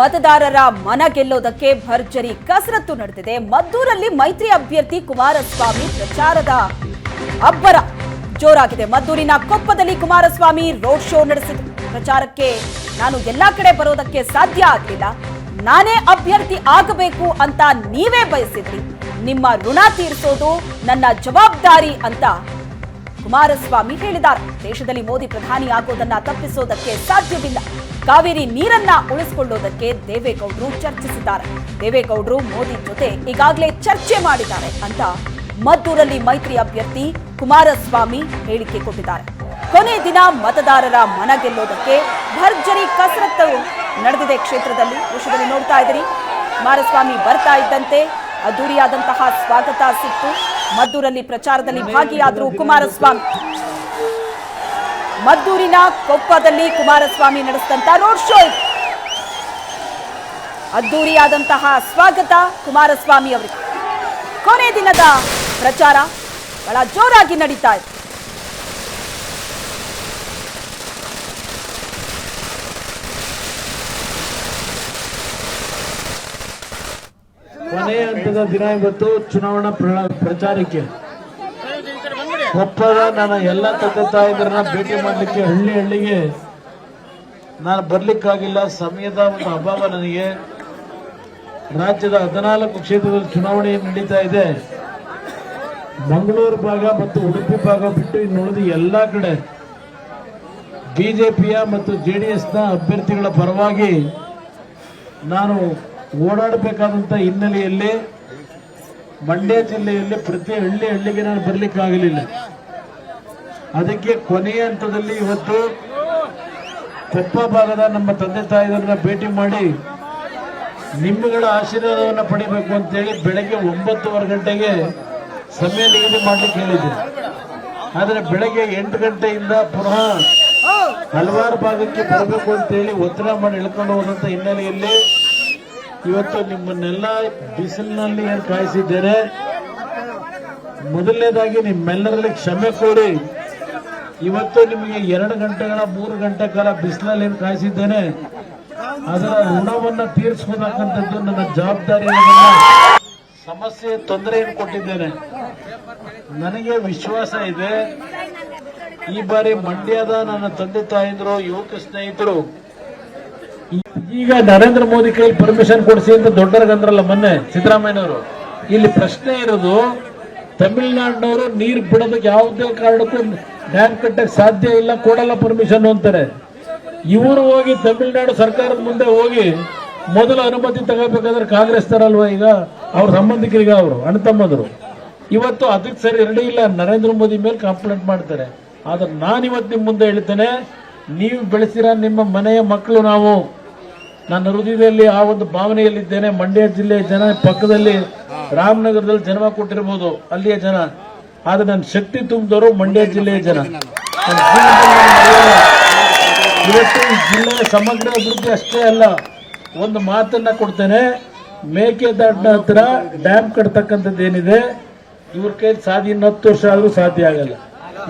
ಮತದಾರರ ಮನ ಗೆಲ್ಲೋದಕ್ಕೆ ಭರ್ಜರಿ ಕಸರತ್ತು ನಡೆದಿದೆ. ಮದ್ದೂರಲ್ಲಿ ಮೈತ್ರಿ ಅಭ್ಯರ್ಥಿ ಕುಮಾರಸ್ವಾಮಿ ಪ್ರಚಾರದ ಅಬ್ಬರ ಜೋರಾಗಿದೆ. ಮದ್ದೂರಿನ ಕೊಪ್ಪದಲ್ಲಿ ಕುಮಾರಸ್ವಾಮಿ ರೋಡ್ ಶೋ ನಡೆಸಿದ. ಪ್ರಚಾರಕ್ಕೆ ನಾನು ಎಲ್ಲಾ ಕಡೆ ಬರೋದಕ್ಕೆ ಸಾಧ್ಯ ಆಗಲಿಲ್ಲ. ನಾನೇ ಅಭ್ಯರ್ಥಿ ಆಗಬೇಕು ಅಂತ ನೀವೇ ಬಯಸಿದ್ರಿ. ನಿಮ್ಮ ಋಣ ತೀರಿಸೋದು ನನ್ನ ಜವಾಬ್ದಾರಿ ಅಂತ ಕುಮಾರಸ್ವಾಮಿ ಹೇಳಿದ್ದಾರೆ. ದೇಶದಲ್ಲಿ ಮೋದಿ ಪ್ರಧಾನಿ ಆಗೋದನ್ನ ತಪ್ಪಿಸೋದಕ್ಕೆ ಸಾಧ್ಯವಿಲ್ಲ. ಕಾವೇರಿ ನೀರನ್ನ ಉಳಿಸಿಕೊಳ್ಳೋದಕ್ಕೆ ದೇವೇಗೌಡರು ಚರ್ಚಿಸಿದ್ದಾರೆ. ದೇವೇಗೌಡರು ಮೋದಿ ಜೊತೆ ಈಗಾಗಲೇ ಚರ್ಚೆ ಮಾಡಿದ್ದಾರೆ ಅಂತ ಮದ್ದೂರಲ್ಲಿ ಮೈತ್ರಿ ಅಭ್ಯರ್ಥಿ ಕುಮಾರಸ್ವಾಮಿ ಹೇಳಿಕೆ ಕೊಟ್ಟಿದ್ದಾರೆ. ಕೊನೆ ದಿನ ಮತದಾರರ ಮನ ಗೆಲ್ಲೋದಕ್ಕೆ ಭರ್ಜರಿ ಕಸರತ್ತು ನಡೆದಿದೆ ಕ್ಷೇತ್ರದಲ್ಲಿ. ವಿಷಯದಲ್ಲಿ ನೋಡ್ತಾ ಇದ್ದೀರಿ. ಕುಮಾರಸ್ವಾಮಿ ಬರ್ತಾ ಇದ್ದಂತೆ ಅದ್ದೂರಿಯಾದಂತಹ ಸ್ವಾಗತ ಸಿಕ್ತು. ಮದ್ದೂರಲ್ಲಿ ಪ್ರಚಾರದಲ್ಲಿ ಭಾಗಿಯಾದರು ಕುಮಾರಸ್ವಾಮಿ. ಮದ್ದೂರಿನ ಕೊಪ್ಪದಲ್ಲಿ ಕುಮಾರಸ್ವಾಮಿ ನಡೆಸಿದಂತ ರೋಡ್ ಶೋ ಅದ್ದೂರಿಯಾದಂತಹ ಸ್ವಾಗತ ಕುಮಾರಸ್ವಾಮಿ ಅವರಿಗೆ. ಕೊನೆ ದಿನದ ಪ್ರಚಾರ ಬಹಳ ಜೋರಾಗಿ ನಡೀತಾ ಇದೆ. ಕೊನೆಯ ಹಂತದ ದಿನ ಇವತ್ತು ಚುನಾವಣಾ ಪ್ರ- ಪ್ರಚಾರಕ್ಕೆ. ಕೊಪ್ಪದ ನನ್ನ ಎಲ್ಲ ತಂದೆ ತಾಯಿಗಳನ್ನ ಭೇಟಿ ಮಾಡಲಿಕ್ಕೆ ಹಳ್ಳಿ ಹಳ್ಳಿಗೆ. ನಾನು ಬರ್ಲಿಕ್ಕಾಗಿಲ್ಲ, ಸಮಯದ ಒಂದು ಅಭಾವ ನನಗೆ. ರಾಜ್ಯದ ಹದಿನಾಲ್ಕು ಕ್ಷೇತ್ರದಲ್ಲಿ ಚುನಾವಣೆ ನಡೀತಾ ಇದೆ. ಮಂಗಳೂರು ಭಾಗ ಮತ್ತು ಉಡುಪಿ ಭಾಗ ಬಿಟ್ಟು ಇನ್ನು ಉಳಿದ ಎಲ್ಲಾ ಕಡೆ ಬಿಜೆಪಿಯ ಮತ್ತು ಜೆಡಿಎಸ್ನ ಅಭ್ಯರ್ಥಿಗಳ ಪರವಾಗಿ ನಾನು ಓಡಾಡಬೇಕಾದಂತ ಹಿನ್ನೆಲೆಯಲ್ಲಿ ಮಂಡ್ಯ ಜಿಲ್ಲೆಯಲ್ಲಿ ಪ್ರತಿ ಹಳ್ಳಿ ಹಳ್ಳಿಗೆ ನಾನು ಬರ್ಲಿಕ್ಕಾಗಲಿಲ್ಲ. ಅದಕ್ಕೆ ಕೊನೆಯ ಹಂತದಲ್ಲಿ ಇವತ್ತು ಕೊಪ್ಪ ಭಾಗದ ನಮ್ಮ ತಂದೆ ತಾಯಿಗಳನ್ನ ಭೇಟಿ ಮಾಡಿ ನಿಮ್ಮಗಳ ಆಶೀರ್ವಾದವನ್ನು ಪಡಿಬೇಕು ಅಂತೇಳಿ ಬೆಳಗ್ಗೆ ಒಂಬತ್ತುವರೆ ಗಂಟೆಗೆ ಸಮಯ ನಿಗದಿ ಮಾಡ್ಲಿಕ್ಕೆ ಹೇಳಿದ್ದೆ. ಆದರೆ ಬೆಳಗ್ಗೆ ಎಂಟು ಗಂಟೆಯಿಂದ ಪುನಃ ಹಲವಾರು ಭಾಗಕ್ಕೆ ಬರಬೇಕು ಅಂತೇಳಿ ಒತ್ತಡ ಮಾಡಿ ಇಳ್ಕೊಂಡು ಹೋದಂತ ಹಿನ್ನೆಲೆಯಲ್ಲಿ ಇವತ್ತು ನಿಮ್ಮನ್ನೆಲ್ಲ ಬಿಸಿಲಿನಲ್ಲಿ ಏನು ಕಾಯಿಸಿದ್ದೇನೆ. ಮೊದಲನೇದಾಗಿ ನಿಮ್ಮೆಲ್ಲರಲ್ಲಿ ಕ್ಷಮೆ ಕೋರಿ. ಇವತ್ತು ನಿಮಗೆ ಎರಡು ಗಂಟೆಗಳ, ಮೂರು ಗಂಟೆ ಕಾಲ ಬಿಸಿಲಲ್ಲಿ ಏನು ಕಾಯಿಸಿದ್ದೇನೆ. ಅದರ ಋಣವನ್ನು ತೀರಿಸ್ಕೋಬೇಕಂತದ್ದು ನನ್ನ ಜವಾಬ್ದಾರಿ ಸಮಸ್ಯೆ ಸಮಸ್ಯೆ, ತೊಂದರೆಯನ್ನು ಕೊಟ್ಟಿದ್ದೇನೆ. ನನಗೆ ವಿಶ್ವಾಸ ಇದೆ. ಈ ಬಾರಿ ಮಂಡ್ಯದ ನನ್ನ ತಂದೆ ತಾಯಂದ್ರು, ಯುವಕ ಸ್ನೇಹಿತರು ಈಗ ನರೇಂದ್ರ ಮೋದಿ ಕೈ ಪರ್ಮಿಷನ್ ಕೊಡಿಸಿ ಅಂತ ದೊಡ್ಡರ್ಗಂದ್ರಲ್ಲ ಮೊನ್ನೆ ಸಿದ್ದರಾಮಯ್ಯನವರು. ಇಲ್ಲಿ ಪ್ರಶ್ನೆ ಇರೋದು, ತಮಿಳ್ನಾಡಿನವರು ನೀರು ಬಿಡೋದಕ್ಕೆ ಯಾವುದೇ ಕಾರಣಕ್ಕೂ ಡ್ಯಾಮ್ ಕಟ್ಟಕ್ಕೆ ಸಾಧ್ಯ ಇಲ್ಲ, ಕೊಡಲ್ಲ ಪರ್ಮಿಷನ್ ಅಂತಾರೆ. ಇವರು ಹೋಗಿ ತಮಿಳ್ನಾಡು ಸರ್ಕಾರದ ಮುಂದೆ ಹೋಗಿ ಮೊದಲು ಅನುಮತಿ ತಗೋಬೇಕಾದ್ರೆ ಕಾಂಗ್ರೆಸ್ ತರಲ್ವ ಈಗ? ಅವ್ರ ಸಂಬಂಧಿಕರಿಗೆ ಅವರು, ಅಣ್ಣ ತಮ್ಮಂದರು. ಇವತ್ತು ಅದಕ್ಕೆ ಸರಿ ರೆಡಿ ಇಲ್ಲ, ನರೇಂದ್ರ ಮೋದಿ ಮೇಲೆ ಕಂಪ್ಲೇಂಟ್ ಮಾಡ್ತಾರೆ. ಆದ್ರೆ ನಾನು ಇವತ್ತು ನಿಮ್ಮ ಮುಂದೆ ಹೇಳ್ತೇನೆ, ನೀವು ಬೆಳೆಸಿರ ನಿಮ್ಮ ಮನೆಯ ಮಕ್ಕಳು ನಾವು. ನನ್ನ ಹೃದಯದಲ್ಲಿ ಆ ಒಂದು ಭಾವನೆಯಲ್ಲಿದ್ದೇನೆ. ಮಂಡ್ಯ ಜಿಲ್ಲೆಯ ಜನ ಪಕ್ಕದಲ್ಲಿ ರಾಮನಗರದಲ್ಲಿ ಜನ್ಮ ಕೊಟ್ಟಿರ್ಬೋದು ಅಲ್ಲಿಯ ಜನ. ಆದ್ರೆ ನನ್ನ ಶಕ್ತಿ ತುಂಬಿದವರು ಮಂಡ್ಯ ಜಿಲ್ಲೆಯ ಜನ. ಇವತ್ತು ಜಿಲ್ಲೆಯ ಸಮಗ್ರ ಅಭಿವೃದ್ಧಿ ಅಷ್ಟೇ ಅಲ್ಲ, ಒಂದು ಮಾತನ್ನ ಕೊಡ್ತೇನೆ. ಮೇಕೆದಾಟಿನ ಹತ್ರ ಡ್ಯಾಮ್ ಕಟ್ತಕ್ಕಂಥದ್ದು ಏನಿದೆ, ಇವ್ರ ಕೈಲಿ ಸಾಧ್ಯ ಇನ್ನತ್ತು ವರ್ಷ ಆದರೂ ಸಾಧ್ಯ ಆಗಲ್ಲ.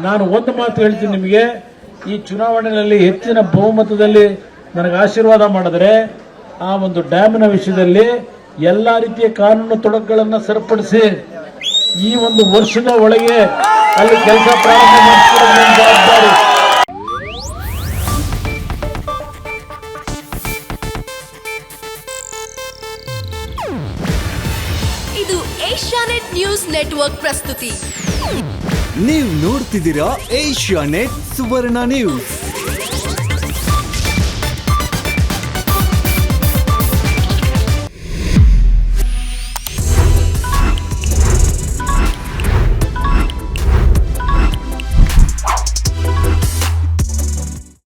ನಾನು ಒಂದು ಮಾತು ಹೇಳ್ತೀನಿ ನಿಮಗೆ, ಈ ಚುನಾವಣೆಯಲ್ಲಿ ಹೆಚ್ಚಿನ ಬಹುಮತದಲ್ಲಿ ನನಗೆ ಆಶೀರ್ವಾದ ಮಾಡಿದ್ರೆ ಆ ಒಂದು ಡ್ಯಾಮಿನ ವಿಷಯದಲ್ಲಿ ಎಲ್ಲ ರೀತಿಯ ಕಾನೂನು ತೊಡಕುಗಳನ್ನು ಸರಿಪಡಿಸಿ ಈ ಒಂದು ವರ್ಷದ ಒಳಗೆ ಅಲ್ಲಿ ಕೆಲಸ ಪ್ರಾರಂಭ ಜವಾಬ್ದಾರಿ. ಇದು ಏಷ್ಯಾನೆಟ್ ನ್ಯೂಸ್ ನೆಟ್ವರ್ಕ್ ಪ್ರಸ್ತುತಿ. ನೀವು ನೋಡ್ತಿದ್ದೀರಾ ಏಷ್ಯಾ ನೆಟ್ ಸುವರ್ಣ ನ್ಯೂಸ್.